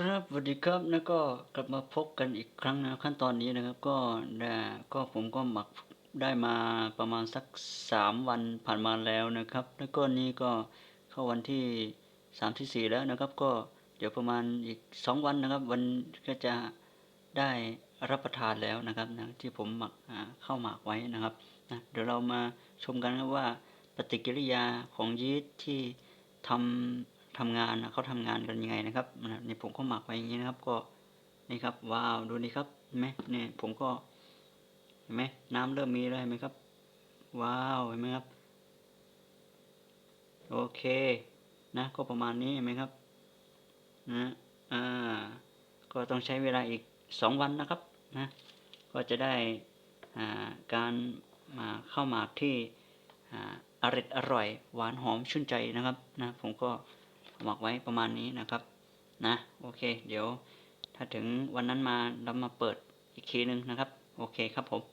ครับสวัสดีครับแล้วก็กลับมาพบกันอีกครั้งนะขั้นตอนนี้นะครับ ก็ได้ก็ผมก็หมักได้มาประมาณสักสามวันผ่านมาแล้วนะครับ แล้วก็นี่ก็เข้าวันที่สามที่สี่แล้วนะครับ ก็เดี๋ยวประมาณอีกสองวันนะครับ วันก็จะได้รับประทานแล้วนะครับนะที่ผมหมักเข้าหมักไว้นะครับนะเดี๋ยวเรามาชมกันนะครับว่าปฏิกิริยาของยีสต์ที่ทำ ทำงานนะเขาทำงานกันยังไงนะครับนะนี่ผมก็หมักไว้อย่างนี้นะครับ ก็นี่ครับว้าวดูนี่ครับเห็นไหมเนี่ยผมก็เห็นไหมน้ำเริ่มมีแล้วเห็นไหมครับว้าวเห็นไหมครับ โอเคนะก็ประมาณนี้เห็นไหมครับนะอ่าก็ต้องใช้เวลาอีกสองวันนะครับนะก็จะได้อ่าการมาเข้าหมากที่อ่าอร่อยอร่อยหวานหอมชื่นใจนะครับนะผมก็ หมักไว้ประมาณนี้นะครับนะโอเค เดี๋ยว ถ้าถึงวันนั้นมาเรามาเปิดอีกทีนึงนะครับ โอเคครับผม